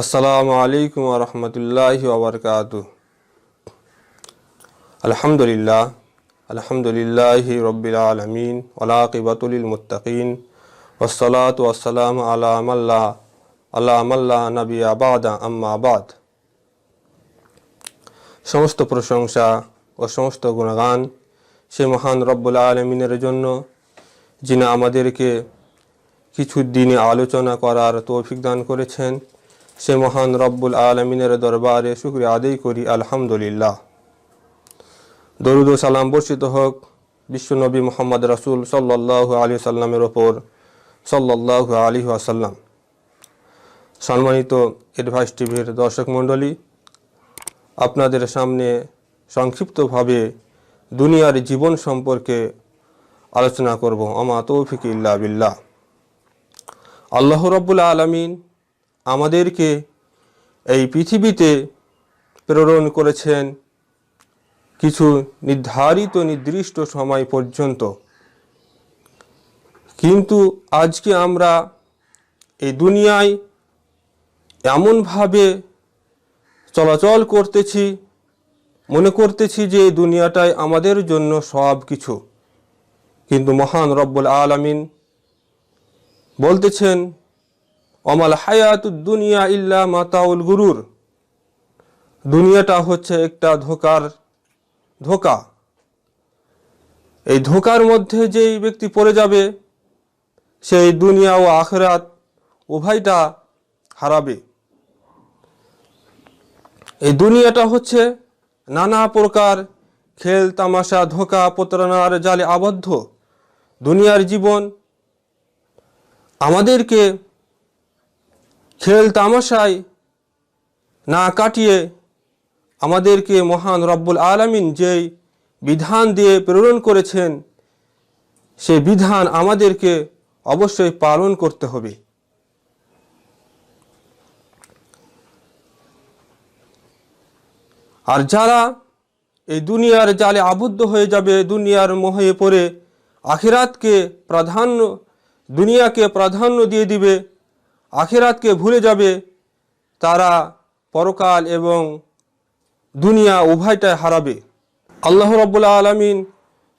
আসসালামু আলাইকুম রহমতুল্লাহ ওবরকাত আলহামদুলিল্লাহ আলহামদুলিল্লাহ রব্বিল আলমিন ওলাকিবাতুল মুত্তাকিন ওসলাত ওসালাম আলা আমাল্লা আল্লাহ নবী আবাদা আম্মা আবাদ সমস্ত প্রশংসা ও সমস্ত গুণগান সে মহান রব্বুল আলমিনের জন্য, যিনি আমাদেরকে কিছু দিনে আলোচনা করার তৌফিক দান করেছেন। সে মহান রব্বুল আলমিনের দরবারে শুক্রিয়া আদায় করি আলহামদুলিল্লাহ দরুদ সালাম বর্ষিত হোক বিশ্বনবী মোহাম্মদ রাসুল সাল্লাহ আলী সাল্লামের ওপর সাল্লাহ আলী আসাল্লাম সম্মানিত এডভাইস টিভির দর্শক মণ্ডলী আপনাদের সামনে সংক্ষিপ্তভাবে দুনিয়ার জীবন সম্পর্কে আলোচনা করব আমা তৌফিক ইল্লা বিল্লাহ আল্লাহ রব্বুল আলমিন আমাদেরকে এই পৃথিবীতে প্রেরণ করেছেন কিছু নির্ধারিত নির্দিষ্ট সময় পর্যন্ত। কিন্তু আজকে আমরা এই দুনিয়ায় এমনভাবে চলাচল করতেছি, মনে করতেছি যে এই দুনিয়াটাই আমাদের জন্য সব কিছু। কিন্তু মহান রব্বুল আলমিন বলতেছেন অমাল হায়াত দুনিয়া ইল্লা মাতাউল গুরুর। দুনিয়াটা হচ্ছে একটা ধোকার ধোকা। এই ধোকার মধ্যে যেই ব্যক্তি পড়ে যাবে, সেই দুনিয়া ও আখরাত উভয়টা হারাবে। এই দুনিয়াটা হচ্ছে নানা প্রকার খেল, তামাশা, ধোকা, প্রতারণার জালে আবদ্ধ। দুনিয়ার জীবন আমাদেরকে খেল তামাশায় না কাটিয়ে আমাদেরকে মহান রব্বুল আলমিন যেই বিধান দিয়ে প্রেরণ করেছেন, সে বিধান আমাদেরকে অবশ্যই পালন করতে হবে। আর যারা এই দুনিয়ার জালে আবদ্ধ হয়ে যাবে, দুনিয়ার মোহে পড়ে, আখিরাতকে প্রাধান্য, দুনিয়াকে প্রাধান্য দিয়ে দিবে আখিরাতকে ভুলে যাবে, তারা পরকাল এবং দুনিয়া উভয়টাই হারাবে। আল্লাহ রব্বুল্লা আলমিন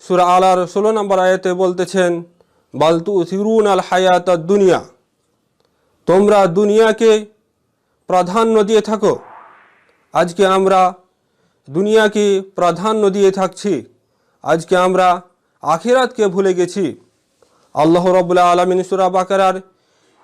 সুরা আলার ষোলো নম্বর আয়াতে বলতেছেন বালতু সিরুন আল হায়াত দুনিয়া তোমরা দুনিয়াকে প্রাধান্য দিয়ে থাকো। আজকে আমরা দুনিয়াকে প্রাধান্য দিয়ে থাকছি। আজকে আমরা আখিরাতকে ভুলে গেছি। আল্লাহ রবুল্লা আলমিন সুরা বাকারার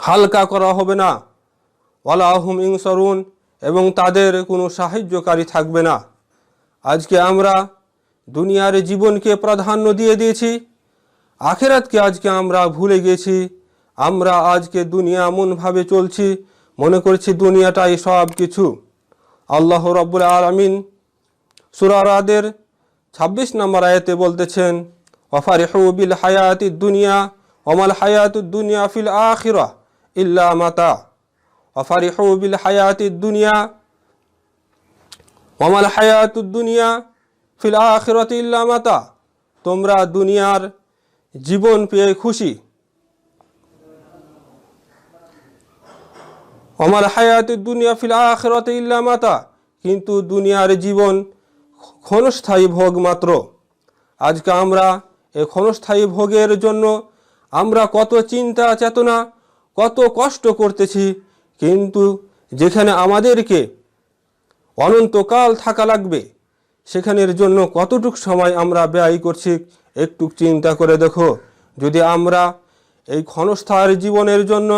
হালকা করা হবে না। ওয়ালাহুম ইংসরুন এবং তাদের কোনো সাহায্যকারী থাকবে না। আজকে আমরা দুনিয়ার জীবনকে প্রাধান্য দিয়ে দিয়েছি। আখেরাতকে আজকে আমরা ভুলে গেছি। আমরা আজকে দুনিয়া এমনভাবে চলছি, মনে করছি দুনিয়াটাই সব কিছু আল্লাহ রব্বুল আলমিন সুরারাদের ছাব্বিশ নম্বর আয়তে বলতেছেন ওফারিহু বিল হায়াতি দুনিয়া ওমাল হায়াতু দুনিয়া ফিল আখিরা ইল্লা মাতা ওফারিহু বিল হায়াতি দুনিয়া ওমাল হায়াতু দুনিয়া, ফিল আখিরাত ইল্লা মাতা। তোমরা দুনিয়ার জীবন পেয়ে খুশি। ওমাল হায়াতু দুনিয়া, ফিল আখিরাত ইল্লা মাতা। কিন্তু দুনিয়ার জীবন ক্ষণস্থায়ী ভোগ মাত্র। আজকে আমরা এই ক্ষণস্থায়ী ভোগের জন্য আমরা কত চিন্তা, চেতনা কত কষ্ট করতেছি। কিন্তু যেখানে আমাদেরকে অনন্তকাল থাকা লাগবে, সেখানের জন্য কতটুক সময় আমরা ব্যয় করছি, একটু চিন্তা করে দেখো। যদি আমরা এই ক্ষণস্থায়ী জীবনের জন্য,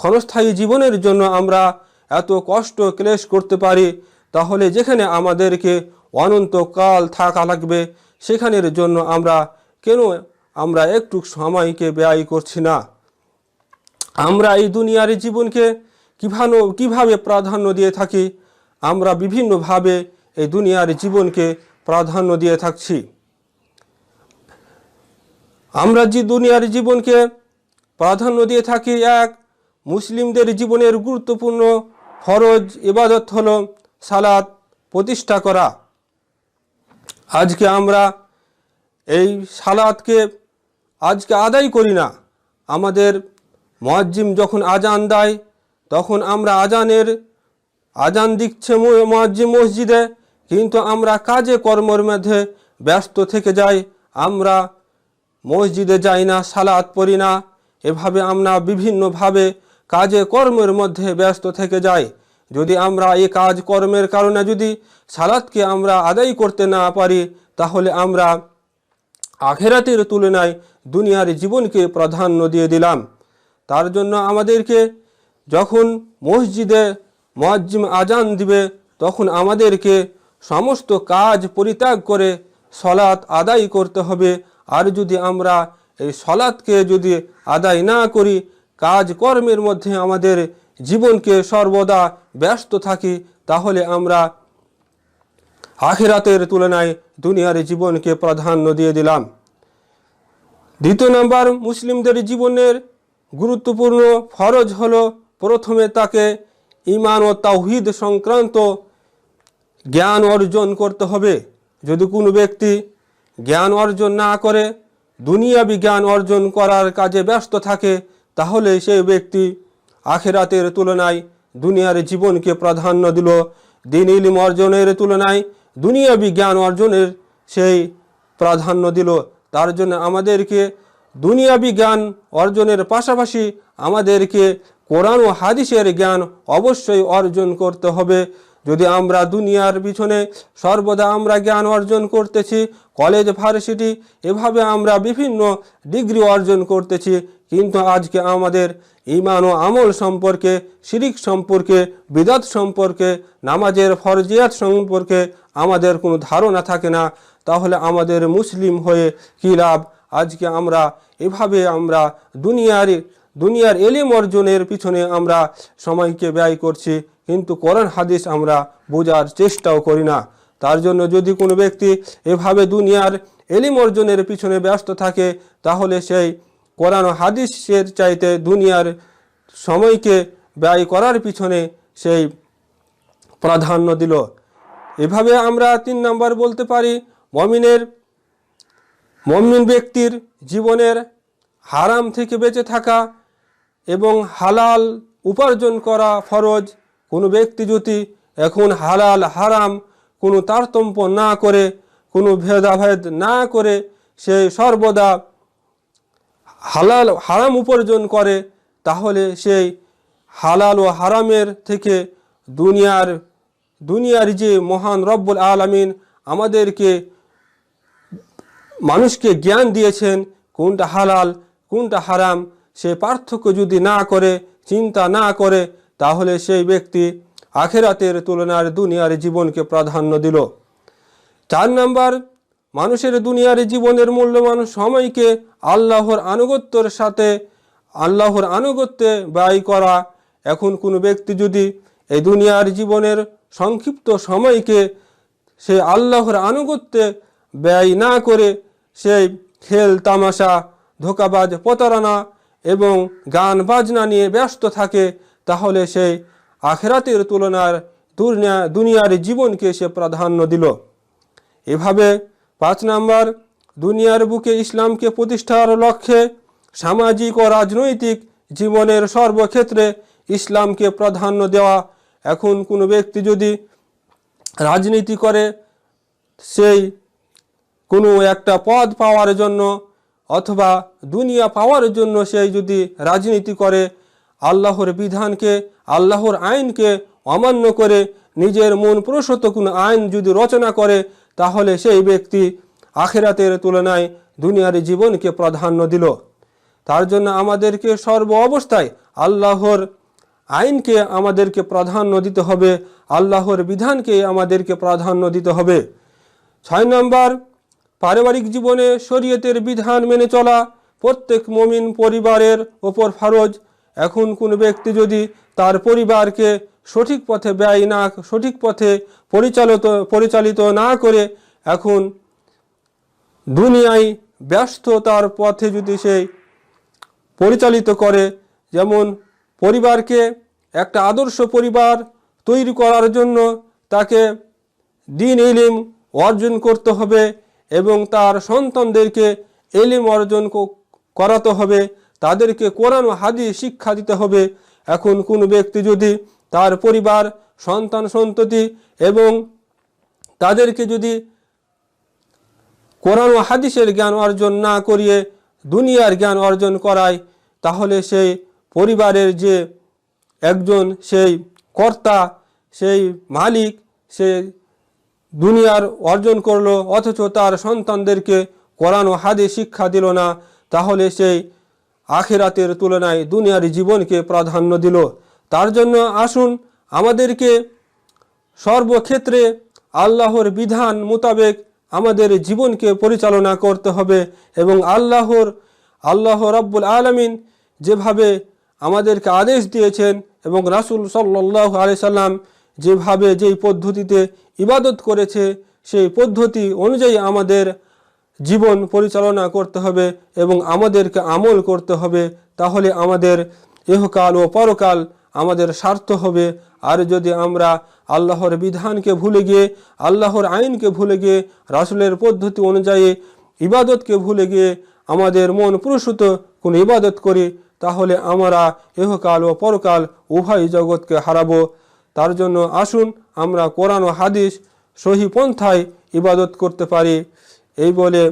ক্ষণস্থায়ী জীবনের জন্য আমরা এত কষ্ট ক্লেশ করতে পারি, তাহলে যেখানে আমাদেরকে অনন্তকাল থাকা লাগবে, সেখানের জন্য আমরা কেন আমরা একটু সময়কে ব্যয় করছি না? আমরা এই দুনিয়ার জীবনকে কীভাবে কীভাবে প্রাধান্য দিয়ে থাকি, আমরা বিভিন্নভাবে এই দুনিয়ার জীবনকে প্রাধান্য দিয়ে থাকছি। আমরা যে দুনিয়ার জীবনকে প্রাধান্য দিয়ে থাকি, এক, মুসলিমদের জীবনের গুরুত্বপূর্ণ ফরজ ইবাদত হলো সালাত, প্রতিষ্ঠা করা। আজকে আমরা এই সালাদকে আজকে আদায় করি না। আমাদের মজ্জিম যখন আজান দেয়, তখন আমরা আজানের, আজান দিচ্ছে মজ্জিম মসজিদে, কিন্তু আমরা কাজে কর্মের মধ্যে ব্যস্ত থেকে যাই, আমরা মসজিদে যাই না, সালাত পড়ি না। এভাবে আমরা বিভিন্নভাবে কাজে কর্মের মধ্যে ব্যস্ত থেকে যাই। যদি আমরা এই কাজ কর্মের কারণে যদি সালাতকে আমরা আদায় করতে না পারি, তাহলে আমরা আখেরাতের তুলনায় দুনিয়ার জীবনকে প্রাধান্য দিয়ে দিলাম। তার জন্য আমাদেরকে যখন মসজিদে মুয়াজ্জিম আজান দিবে, তখন আমাদেরকে সমস্ত কাজ পরিত্যাগ করে সলাৎ আদায় করতে হবে। আর যদি আমরা এই সলাৎকে যদি আদায় না করি কাজ কর্মের মধ্যে আমাদের জীবনকে সর্বদা ব্যস্ত থাকি, তাহলে আমরা আখেরাতের তুলনায় দুনিয়ার জীবনকে প্রাধান্য দিয়ে দিলাম। দ্বিতীয় নম্বর, মুসলিমদের জীবনের গুরুত্বপূর্ণ ফরজ হল প্রথমে তাকে ইমান ও তাওহিদ সংক্রান্ত জ্ঞান অর্জন করতে হবে। যদি কোনো ব্যক্তি জ্ঞান অর্জন না করে, দুনিয়াবি জ্ঞান অর্জন করার কাজে ব্যস্ত থাকে, তাহলে সেই ব্যক্তি আখেরাতের তুলনায় দুনিয়ার জীবনকে প্রাধান্য দিল। দিন ইলিম অর্জনের তুলনায় দুনিয়াবি জ্ঞান অর্জনের সেই প্রাধান্য দিল। তার জন্য আমাদেরকে দুনিয়াবি জ্ঞান অর্জনের পাশাপাশি আমাদেরকে কোরআন ও হাদিসের জ্ঞান অবশ্যই অর্জন করতে হবে। যদি আমরা দুনিয়ার পিছনে সর্বদা আমরা জ্ঞান অর্জন করতেছি, কলেজ, ভার্সিটি, এভাবে আমরা বিভিন্ন ডিগ্রি অর্জন করতেছি, কিন্তু আজকে আমাদের ইমান ও আমল সম্পর্কে, শিরিক সম্পর্কে, বিদাত সম্পর্কে, নামাজের ফরজিয়াত সম্পর্কে আমাদের কোনো ধারণা থাকে না। তাহলে আমাদের মুসলিম হয়ে কী লাভ? আজকে আমরা এভাবে আমরা দুনিয়ার দুনিয়ার এলিম অর্জনের পিছনে আমরা সময়কে ব্যয় করছি, কিন্তু কোরআন হাদিস আমরা বোঝার চেষ্টাও করি না। তার জন্য যদি কোনো ব্যক্তি এভাবে দুনিয়ার এলিম অর্জনের পিছনে ব্যস্ত থাকে, তাহলে সেই কোরআন হাদিসের চাইতে দুনিয়ার সময়কে ব্যয় করার পিছনে সেই প্রাধান্য দিল। এভাবে আমরা তিন নম্বর বলতে পারি, মমিনের মমিন ব্যক্তির জীবনের হারাম থেকে বেঁচে থাকা এবং হালাল উপার্জন করা ফরজ, কোনো ব্যক্তি যদি এখন হালাল, হারাম কোনো তারতম্য না করে, কোনো ভেদাভেদ না করে, সে সর্বদা হালাল, হারাম উপার্জন করে, তাহলে সেই হালাল ও হারামের থেকে দুনিয়ার দুনিয়ার যে মহান রব্বুল আলামিন আমাদেরকে মানুষকে জ্ঞান দিয়েছেন কোনটা হালাল, কোনটা হারাম। সে পার্থক্য যদি না করে, চিন্তা না করে, তাহলে সেই ব্যক্তি আখেরাতের তুলনার দুনিয়ার জীবনকে প্রাধান্য দিল। চার নাম্বার, মানুষের দুনিয়ার জীবনের মূল্যবান সময়কে আল্লাহর আনুগত্যের সাথে, আল্লাহর আনুগত্যে ব্যয় করা। এখন কোনো ব্যক্তি যদি এই দুনিয়ার জীবনের সংক্ষিপ্ত সময়কে সে আল্লাহর আনুগত্যে ব্যয় না করে সেই খেল, তামাশা, ধোকাবাজ, প্রতারণা এবং গান বাজনা নিয়ে ব্যস্ত থাকে, তাহলে সেই আখেরাতের তুলনার দুনিয়া, দুনিয়ার জীবনকে সে প্রাধান্য দিল। এভাবে পাঁচ নাম্বার, দুনিয়ার বুকে ইসলামকে প্রতিষ্ঠার লক্ষ্যে সামাজিক ও রাজনৈতিক জীবনের সর্বক্ষেত্রে ইসলামকে প্রাধান্য দেওয়া। এখন কোনো ব্যক্তি যদি রাজনীতি করে, সেই কোনো একটা পদ পাওয়ার জন্য অথবা দুনিয়া পাওয়ার জন্য সে যদি রাজনীতি করে, আল্লাহর বিধানকে, আল্লাহর আইনকে অমান্য করে, নিজের মন প্রসত কোনো আইন যদি রচনা করে, তাহলে সেই ব্যক্তি আখেরাতের তুলনায় দুনিয়ার জীবনকে প্রাধান্য দিল। তার জন্য আমাদেরকে সর্ব অবস্থায় আল্লাহর আইনকে আমাদেরকে প্রাধান্য দিতে হবে, আল্লাহর বিধানকে আমাদেরকে প্রাধান্য দিতে হবে। ছয় নম্বর পারিবারিক জীবনে শরীয়তের বিধান মেনে চলা প্রত্যেক মমিন পরিবারের ওপর ফরজ। এখন কোন ব্যক্তি যদি তার পরিবারকে সঠিক পথে ব্যয় না, সঠিক পথে পরিচালিত পরিচালিত না করে, এখন দুনিয়ায় ব্যস্ততার পথে যদি সে পরিচালিত করে, যেমন পরিবারকে একটা আদর্শ পরিবার তৈরি করার জন্য তাকে দিন ইলিম অর্জন করতে হবে এবং তার সন্তানদেরকে এলিম অর্জন করাতে হবে, তাদেরকে কোরআন হাদিস শিক্ষা দিতে হবে। এখন কোনো ব্যক্তি যদি তার পরিবার, সন্তান, সন্ততি এবং তাদেরকে যদি কোরআন হাদিসের জ্ঞান অর্জন না করিয়ে দুনিয়ার জ্ঞান অর্জন করায়, তাহলে সেই পরিবারের যে একজন, সেই কর্তা, সেই মালিক, সে দুনিয়ার অর্জন করল, অথচ তার সন্তানদেরকে কোরআন ও হাদিস শিক্ষা দিল না, তাহলে সেই আখেরাতের তুলনায় দুনিয়ার জীবনকে প্রাধান্য দিল। তার জন্য আসুন, আমাদেরকে সর্বক্ষেত্রে আল্লাহর বিধান মোতাবেক আমাদের জীবনকে পরিচালনা করতে হবে এবং আল্লাহর, আল্লাহ রাব্বুল আলমিন যেভাবে আমাদেরকে আদেশ দিয়েছেন এবং রাসূল সাল্লাহ আলি সাল্লাম যেভাবে যেই পদ্ধতিতে ইবাদত করেছে, সেই পদ্ধতি অনুযায়ী আমাদের জীবন পরিচালনা করতে হবে এবং আমাদেরকে আমল করতে হবে, তাহলে আমাদের ইহকাল ও পরকাল আমাদের স্বার্থ হবে। আর যদি আমরা আল্লাহর বিধানকে ভুলে গিয়ে, আল্লাহর আইনকে ভুলে গিয়ে, রাসুলের পদ্ধতি অনুযায়ী ইবাদতকে ভুলে গিয়ে আমাদের মন পুরুষত কোনো ইবাদত করি, তাহলে আমরা ইহকাল ও পরকাল উভয় জগৎকে হারাবো। তার জন্য আসুন আমরা কোরআন ও হাদিস সহি পন্থায় ইবাদত করতে পারি। এই বলে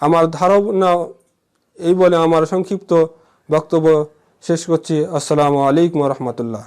আমার ধারণা, এই বলে আমার সংক্ষিপ্ত বক্তব্য শেষ করছি। আসসালামু আলাইকুম রহমতুল্লাহ।